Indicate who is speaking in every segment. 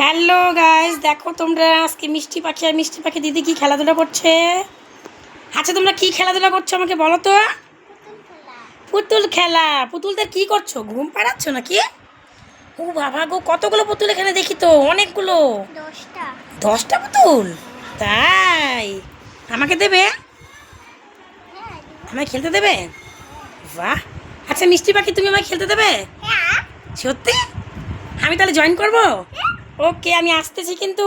Speaker 1: Hello guys দেখো তোমরা আজকে মিষ্টি পাখি আর মিষ্টি পাখি দিদি কি খেলাধুলা করছে? আচ্ছা তোমরা কি খেলাধুলা করছ আমাকে বলো তো? পুতুল খেলা। পুতুলদের কি করছ? ঘুম পাড়াচ্ছ নাকি? ও বাবা গো কতগুলো পুতুল এখানে দেখি তো অনেকগুলো।
Speaker 2: দশটা।
Speaker 1: পুতুল? তাই? আমাকে দেবে? আমায় খেলতে দেবে? বাহ। আচ্ছা মিষ্টি পাখি তুমি আমায় খেলতে দেবে?
Speaker 2: হ্যাঁ।
Speaker 1: সত্যি? আমি তাহলে জয়েন করব? ওকে আমি আসতেছি কিন্তু।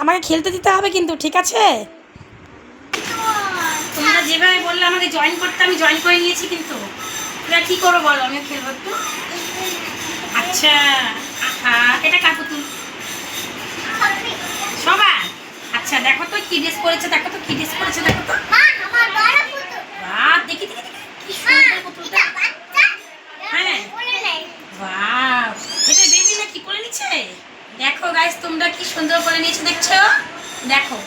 Speaker 1: আমাকে খেলতে দিতে হবে কিন্তু ঠিক আছে? তোমরা যেভাবে বললে আমাকে জয়েন করতে আমি জয়েন করে নিয়েছি কিন্তু। এবার কী করব বলো আমি খেলব একটু। আচ্ছা এটা কাকু তুল সবার? আচ্ছা দেখো তো কি ড্রেস করেছে দেখো তো কি ড্রেস করেছে দেখো তো। দেখি দেখি দেখি কি সুন্দর পুতুলটা
Speaker 2: এটা বাচ্চা
Speaker 1: হ্যাঁ।
Speaker 2: বলে নাই
Speaker 1: ওয়াও এটা বেবি না কি করে নিচ্ছে দেখো গাইস তোমরা কি সুন্দর করে নিয়েছো দেখছ? দেখো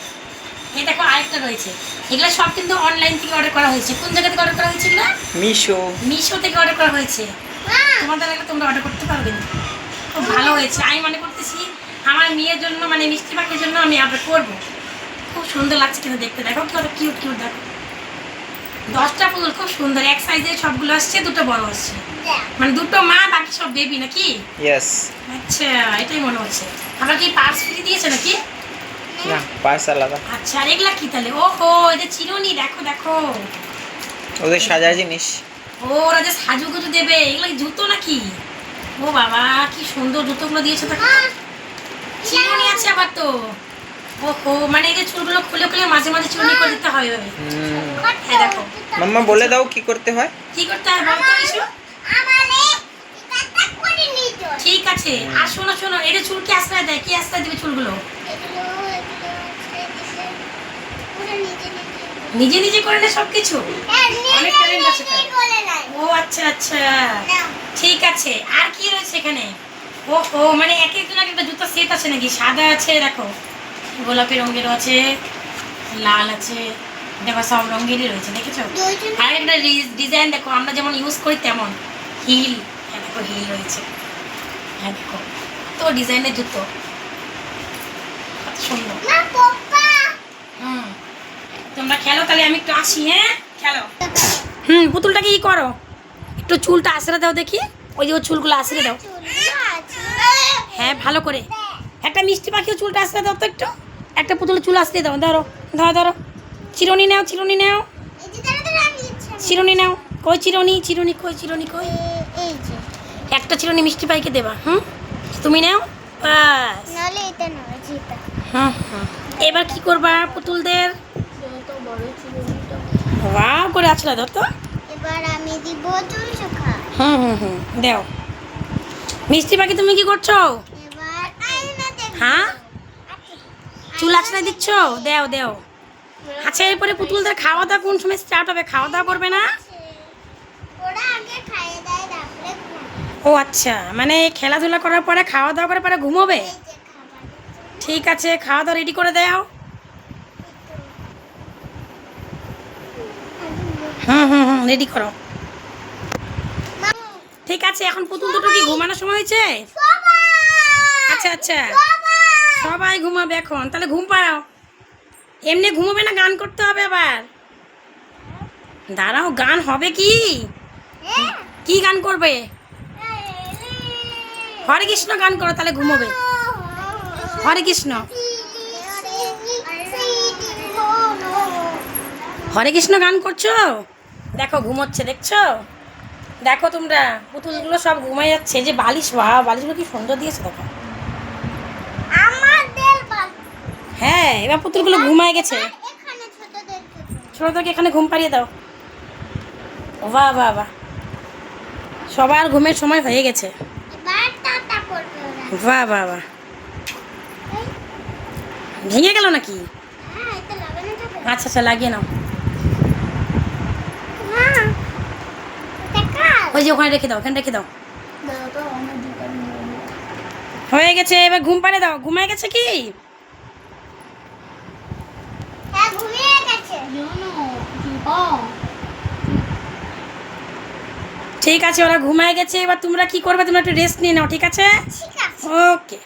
Speaker 1: এই দেখো আরেকটা রয়েছে। এগুলো সব কিন্তু অনলাইন থেকে অর্ডার করা হয়েছে। কোন জায়গা থেকে অর্ডার করা হয়েছে এগুলো?
Speaker 3: মিশো।
Speaker 1: মিশো থেকে অর্ডার করা হয়েছে। তোমাদের লাগলে তোমরা অর্ডার করতে পারবে খুব ভালো হয়েছে। আমি মনে করতেছি আমার মেয়ের জন্য মানে মিষ্টি পাখির জন্য আমি অর্ডার করব। খুব সুন্দর লাগছে কিন্তু দেখতে। দেখো কত কিউট কিউট দেখো। দশটা পুতুল খুব সুন্দর এক সাইজের সবগুলো আসছে দুটো বড় আসছে। মানে দুটো মা বাকি সব বেবি নাকি?
Speaker 3: ইয়েস
Speaker 1: আচ্ছা এটাই মনে হচ্ছে। আবার কি পার্স ফ্রি দিয়েছে নাকি?
Speaker 3: না পার্স আলাদা।
Speaker 1: আচ্ছা আর এগুলা কি তাহলে? ওহো এটা চিরুনি দেখো দেখো।
Speaker 3: ওদের সাজার জিনিস।
Speaker 1: ও ওরা যে সাজুগুজু দেবে এগুলো কি জুতো নাকি? ও বাবা কি সুন্দর জুতোগুলো দিয়েছে দেখো
Speaker 2: মা!
Speaker 1: চিরুনি আছে আবার তো। ওহো মানে এই যে চুলগুলো খুলে খুলে মাঝে মাঝে চিরুনি করে দিতে হয় দেখো
Speaker 3: মাম্মা বলে দাও কি করতে হয়।
Speaker 1: কি করতে হয়
Speaker 2: করে নিতো
Speaker 1: ঠিক আছে, আর শোনো শোনো এটা চুল কি আশ্রয় দেয়, কি আশ্রয় দিবে চুলগুলো?
Speaker 2: নিজে নিজে
Speaker 1: করে নেয়
Speaker 2: সবকিছু?
Speaker 1: অনেক talent আছে। ও আচ্ছা আচ্ছা। ঠিক আছে, আর কি রয়েছে এখানে? ও ও মানে এক একজন এক একটা জুতো সেট আছে নাকি? সাদা আছে, দেখো। গোলাপি রঙের আছে, লাল আছে। দেখো সব রঙেরই রয়েছে দেখেছ? আর একটা ডিজাইন দেখো আমরা যেমন ইউজ করি তেমন। হিল হ্যাঁ দেখো হিল রয়েছে। হ্যাঁ দেখো তো ডিজাইনের জুতো। কত সুন্দর। হুম। তোমরা খেলো তাহলে আমি একটু আসি হ্যাঁ? খেলো। হুম পুতুলটাকে কি করো? একটু চুলটা আশ্রে দাও দেখি। ওই যে চুলগুলো আশ্রে দাও। হ্যাঁ ভালো করে। একটা মিষ্টি পাখিও চুলটা আশ্রে দাও তো একটু। একটা পুতুল চুল আশ্রে দাও ধরো ধরো ধরো। চিরুনি নাও চিরুনি নাও। চিরুনি নাও। কই চিরুনি চিরুনি কই চিরুনি কই? একটা চিরুনি মিষ্টি পাইকে দেবা হুম? তুমি নাও বাস হুম হুম। এবার কি করবা পুতুলদের? ওয়াও করে আছলা দাও তো।
Speaker 2: এবার আমি দিব চুল শুকা
Speaker 1: হুম হুম হুম দেও। মিষ্টি পাখি তুমি কি করছ? হ্যাঁ? চুল আছড়া দিচ্ছ? দেও দেও। আচ্ছা এরপরে পুতুলদের খাওয়া দাওয়া কোন সময় স্টার্ট হবে? খাওয়া দাওয়া করবে না। ও আচ্ছা মানে খেলাধুলা করার পরে খাওয়া দাওয়া করার পরে ঘুমোবে? ঠিক আছে খাওয়া দাওয়া রেডি করে দাও। হুম হুম হুম রেডি করো। ঠিক আছে এখন পুতুল দুটো কি ঘুমানোর সময় হয়েছে? আচ্ছা আচ্ছা।
Speaker 2: সবাই
Speaker 1: সবাই ঘুমাবে এখন তাহলে ঘুম পাড়াও। এমনি ঘুমাবে না, গান করতে হবে আবার। দাঁড়াও, গান হবে কি? কি গান করবে? হরে কৃষ্ণ গান করো, তাহলে ঘুমোবে। হরে কৃষ্ণ। হরে কৃষ্ণ গান করছ? দেখো, ঘুমোচ্ছে, দেখছ? দেখো তোমরা, পুতুলগুলো সব ঘুমাই যাচ্ছে। যে বালিশ বা বালিশগুলো কি সুন্দর দিয়েছে, দেখো। হ্যাঁ এবার পুতুলগুলো ঘুমায় গেছে।
Speaker 2: ছোটদেরকে
Speaker 1: এখানে ঘুম পাড়িয়ে দাও। বাহ বাহ বাহ। সবার ঘুমের সময় হয়ে গেছে। বাহ বাহ বাহ। ভেঙে গেল নাকি?
Speaker 2: হ্যাঁ
Speaker 1: আচ্ছা আচ্ছা লাগিয়ে নাও। ওই যে ওখানে রেখে দাও ওখানে রেখে দাও। হয়ে গেছে এবার ঘুম পাড়ে দাও। ঘুমায় গেছে কি
Speaker 2: হ্যাঁ ঘুমিয়ে গেছে
Speaker 1: ঠিক আছে ওরা ঘুমায় গেছে এবার তোমরা কি করবে? তোমরা একটু রেস্ট নিয়ে নাও
Speaker 2: ঠিক আছে?
Speaker 1: ওকে